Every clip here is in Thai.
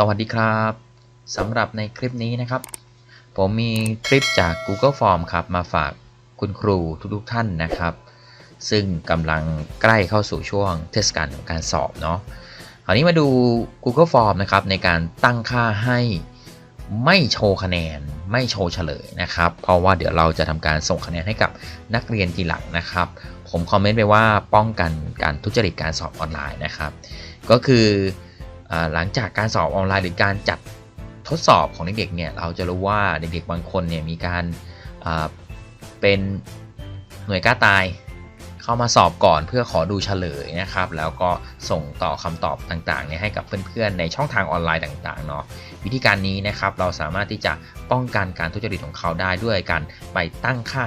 สวัสดีครับสำหรับในคลิปนี้นะครับ ผมมีคลิปจาก Google Form ครับ มาฝากคุณครูทุกๆท่านนะครับ ซึ่งกำลังใกล้เข้าสู่ช่วงเทศกาลของการสอบเนาะคราวนี้มาดู Google Form นะครับ ในการตั้งค่าให้ไม่โชว์คะแนน ไม่โชว์เฉลยนะครับ เพราะว่าเดี๋ยวเราจะทำการส่งคะแนนให้กับนักเรียนทีหลังนะครับ ผมคอมเมนต์ไปว่าป้องกันการทุจริตการสอบออนไลน์นะครับ ก็คือ หลังจากการสอบออนไลน์หรือการจัดทดสอบของเด็กๆเนี่ยเราจะรู้ว่าเด็กๆบางคนเนี่ยมีการเป็นหน่วยกล้าตายเข้ามาสอบก่อนเพื่อขอดูเฉลยนะครับ แล้วก็ส่งต่อคำตอบต่างๆเนี่ยให้กับเพื่อนๆในช่องทางออนไลน์ต่างๆเนาะวิธีการนี้นะครับเราสามารถที่จะป้องกันการทุจริตของเขาได้ด้วยการไปตั้งค่า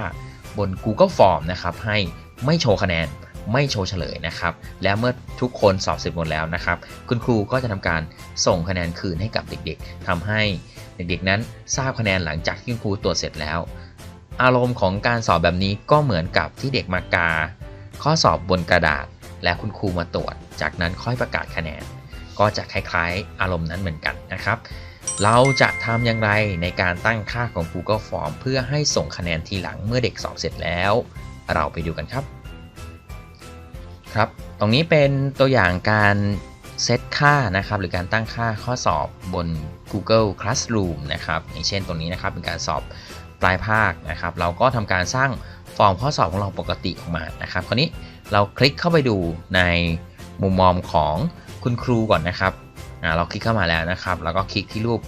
บน Google Form นะครับให้ไม่โชว์คะแนน ไม่โชว์เฉลยนะครับ แล้วเมื่อทุกคนสอบเสร็จหมดแล้วนะครับ คุณครูก็จะทำการส่งคะแนนคืนให้กับเด็กๆทำให้เด็กๆนั้นทราบคะแนนหลังจากที่คุณครูตรวจเสร็จแล้ว อารมณ์ของการสอบแบบนี้ก็เหมือนกับที่เด็กมากา ข้อสอบบนกระดาษ และคุณครูมาตรวจ จากนั้นค่อยประกาศคะแนน ก็จะคล้ายๆ อารมณ์นั้นเหมือนกันนะครับเราจะทำอย่างไรในการตั้งค่าของ Google Form เพื่อให้ส่งคะแนนทีหลังเมื่อเด็กสอบเสร็จแล้ว เราไปดูกันครับ ครับ ตรงนี้เป็นตัวอย่างการเซตค่านะครับ หรือการตั้งค่าข้อสอบบน Google Classroom นะครับ อย่างเช่นตรงนี้นะครับ เป็นการสอบปลายภาคนะครับ เราก็ทำการสร้างฟอร์มข้อสอบของเราปกติออกมานะครับ คราวนี้เราคลิกเข้าไปดูในมุมมองของคุณครูก่อนนะครับ เราคลิกเข้ามาแล้วนะครับ แล้วก็คลิกที่รูป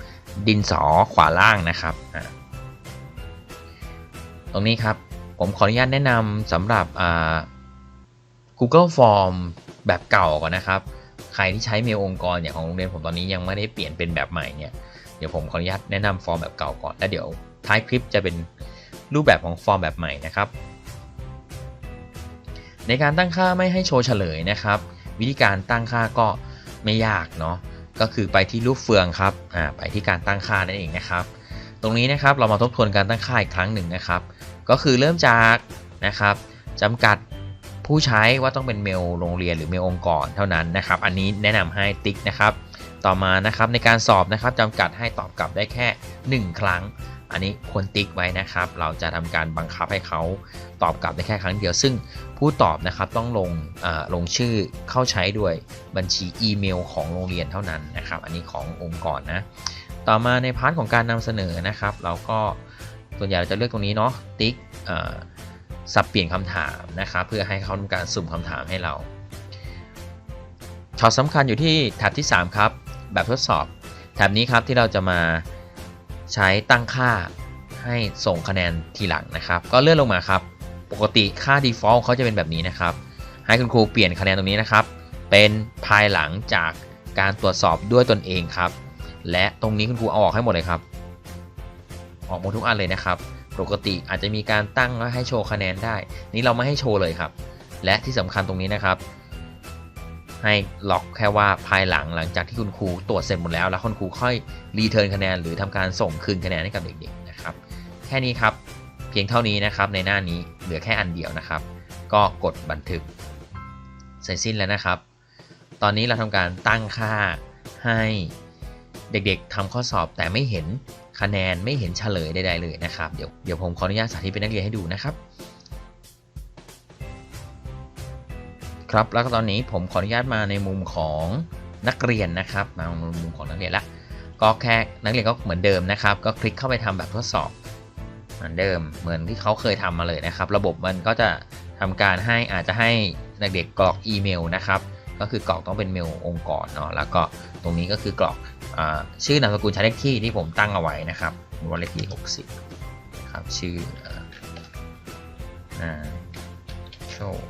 ดินสอขวาล่างนะครับ ตรงนี้ครับ ผมขออนุญาตแนะนำสำหรับ Google Form แบบเก่าก่อนนะครับ ใครที่ใช้เมลองค์กรอย่างของโรงเรียนผมตอนนี้ยังไม่ได้เปลี่ยนเป็นแบบใหม่เนี่ย เดี๋ยวผมขออนุญาตแนะนำฟอร์มแบบเก่าก่อน แล้วเดี๋ยวท้ายคลิปจะเป็นรูปแบบของฟอร์มแบบใหม่นะครับ ในการตั้งค่าไม่ให้โชว์เฉลยนะครับ วิธีการตั้งค่าก็ไม่ยากเนาะ ก็คือไปที่รูปเฟืองครับ อ่า ไปที่การตั้งค่านั่นเองนะครับ ตรงนี้นะครับเรามาทบทวนการตั้งค่าอีกครั้งหนึ่งนะครับ ก็คือเริ่มจากนะครับจำกัด ผู้ใช้ว่าต้องเป็นเมลโรงเรียนหรือเมลองค์กรเท่านั้นนะครับ อันนี้แนะนำให้ติ๊กนะครับ ต่อมานะครับในการสอบนะครับจำกัดให้ตอบกลับได้แค่ 1 ครั้ง อันนี้ควรติ๊กไว้นะครับ เราจะทำการบังคับให้เขาตอบกลับได้แค่ครั้งเดียว ซึ่งผู้ตอบนะครับต้องลงลงชื่อเข้าใช้ด้วยบัญชีอีเมลของโรงเรียนเท่านั้นนะครับ อันนี้ขององค์กรนะต่อมาในพาร์ทของการนำเสนอนะครับ เราก็ส่วนใหญ่เราจะเลือกตรงนี้เนาะติ๊ก สับเปลี่ยนคำถามนะครับเพื่อให้เขาทำการสุ่มคำถามให้เราช็อตสำคัญอยู่ที่แท็บที่ 3 ครับ แบบทดสอบแท็บนี้ครับที่เราจะมาใช้ตั้งค่าให้ส่งคะแนนทีหลังนะครับ ก็เลื่อนลงมาครับ ปกติค่า default เขาจะเป็นแบบนี้นะครับ ให้คุณครูเปลี่ยนคะแนนตรงนี้นะครับ เป็นภายหลังจากการตรวจสอบด้วยตนเองครับ และตรงนี้คุณครูเอาออกให้หมดเลยครับ ออกหมดทุกอันเลยนะครับ ปกติอาจจะมีการตั้งว่าให้โชว์คะแนนได้ นี่เราไม่ให้โชว์เลยครับ และที่สำคัญตรงนี้นะครับ ให้ล็อกแค่ว่าภายหลังหลังจากที่คุณครูตรวจเสร็จหมดแล้ว แล้วคุณครูค่อยรีเทิร์นคะแนนหรือทำการส่งคืนคะแนนให้กับเด็กๆนะครับ แค่นี้ครับเพียงเท่านี้นะครับในหน้านี้เหลือแค่อันเดียวนะครับ ก็กดบันทึกเสร็จสิ้นแล้วนะครับ ตอนนี้เราทำการตั้งค่าให้เด็กๆทำข้อสอบแต่ไม่เห็น คะแนนไม่เห็นเฉลยใดๆเลยนะครับ เดี๋ยวเดี๋ยวผมขออนุญาตสาธิตเป็นนักเรียนให้ดูนะครับ ครับแล้วก็ตอนนี้ผมขออนุญาตมาในมุมของนักเรียนนะครับ มาในมุมของนักเรียนละก็แค่นักเรียนก็เหมือนเดิมนะครับ ก็คลิกเข้าไปทำแบบทดสอบเหมือนเดิมเหมือนที่เขาเคยทำมาเลยนะครับ ระบบมันก็จะทำการให้อาจจะให้นักเด็กกรอกอีเมลนะครับ ก็คือกรอกต้องเป็นเมลองค์กรเนาะแล้วก็ตรงนี้ก็คือกรอก ชื่อนามสกุลใช้เลขที่ที่ผมตั้งเอาไว้นะครับว่าเลขที่60ครับชื่อโชว์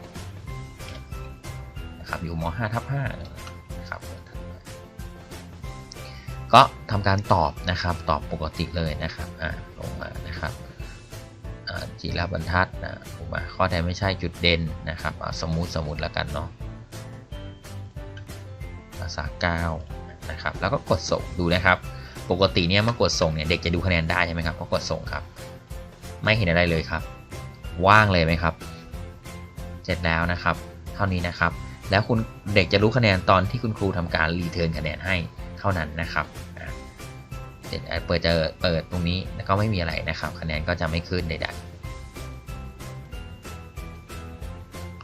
นะครับอยู่ม5ทับ5นะครับก็ทำการตอบนะครับตอบปกติเลยนะครับลงมานะครับจีรบรรทัดนะผมมาข้อใดไม่ใช่จุดเด่นนะครับสมมุติสมมุติแล้วกันเนาะภาษากา นะครับแล้วก็กดส่งดูนะครับ ปกติเนี่ยเมื่อกดส่งเนี่ยเด็กจะดูคะแนนได้ใช่ไหมครับก็กดส่งครับ ไม่เห็นอะไรเลยครับ ว่างเลยไหมครับ เสร็จแล้วนะครับ เท่านี้นะครับ แล้วคุณเด็กจะรู้คะแนนตอนที่คุณครูทำการรีเทิร์นคะแนนให้เท่านั้นนะครับเสร็จเปิดเจอเปิดตรงนี้แล้วก็ไม่มีอะไรนะครับ คะแนนก็จะไม่ขึ้นใดๆ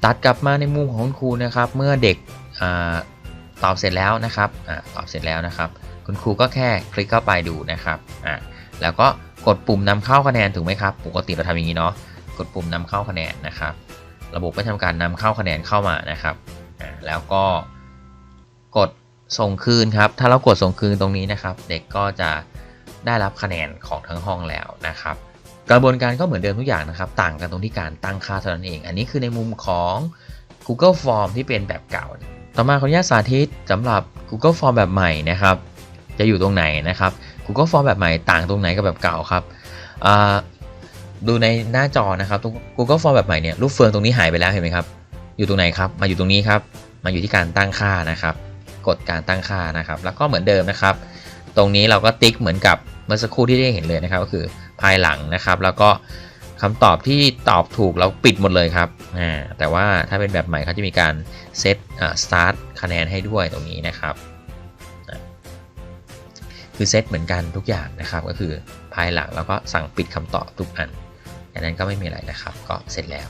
ตัดกลับมาในมุมของคุณครูนะครับ เมื่อเด็กอา ตอบเสร็จแล้วนะครับอาตอบเสร็จแล้วนะครับ คุณครูก็แค่คลิกเข้าไปดูนะครับอ่าแล้วก็กดปุ่มนำเข้าคะแนนถูกไหมครับ ปกติเราทำอย่างนี้เนาะ กดปุ่มนำเข้าคะแนนนะครับ ระบบก็ทำการนำเข้าคะแนนเข้ามานะครับอ่าแล้วก็กดส่งคืนครับ ถ้าเรากดส่งคืนตรงนี้นะครับ เด็กก็จะได้รับคะแนนของทั้งห้องแล้วนะครับ กระบวนการก็เหมือนเดิมทุกอย่างนะครับ ต่างกันตรงที่การตั้งค่าเท่านั้นเอง อันนี้คือในมุมของ Google Form ที่เป็นแบบเก่า ต่อมาขออนุญาตสาธิตสำหรับ Google Form แบบใหม่นะครับ จะอยู่ตรงไหนนะครับ Google Form แบบใหม่ต่างตรงไหนกับแบบเก่าครับดูในหน้าจอนะครับ Google Form แบบใหม่เนี่ยรูปเฟืองตรงนี้หายไปแล้วเห็นไหมครับ อยู่ตรงไหนครับ มาอยู่ตรงนี้ครับ มาอยู่ที่การตั้งค่านะครับ กดการตั้งค่านะครับ แล้วก็เหมือนเดิมนะครับ ตรงนี้เราก็ติ๊กเหมือนกับเมื่อสักครู่ที่ได้เห็นเลยนะครับ ก็คือภายหลังนะครับ แล้วก็ คำตอบที่ตอบถูกเราปิดหมดเลยครับอ่าแต่ว่าถ้าเป็นแบบใหม่เขาจะมีการเซตอ่า start คะแนนให้ด้วยตรงนี้นะครับ คือเซตเหมือนกันทุกอย่างนะครับ ก็คือภายหลังแล้วก็สั่งปิดคำตอบทุกอันอันนั้นก็ไม่มีอะไรนะครับ ก็เสร็จแล้ว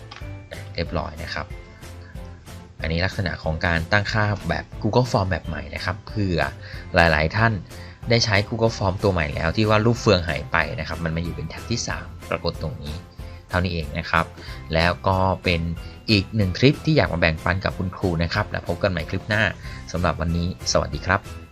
เรียบร้อยนะครับ อันนี้ลักษณะของการตั้งค่าแบบ Google Form แบบใหม่นะครับเผื่อหลาย ๆ ท่านได้ใช้ Google Form ตัวใหม่แล้วที่ว่ารูปเฟืองหายไปนะครับ มันมาอยู่เป็นแท็บที่ 3 ปรากฏตรงนี้ เท่านี้เองนะครับ แล้วก็เป็นอีกหนึ่งคลิปที่อยากมาแบ่งปันกับคุณครูนะครับ แล้วพบกันใหม่คลิปหน้าสำหรับวันนี้ สวัสดีครับ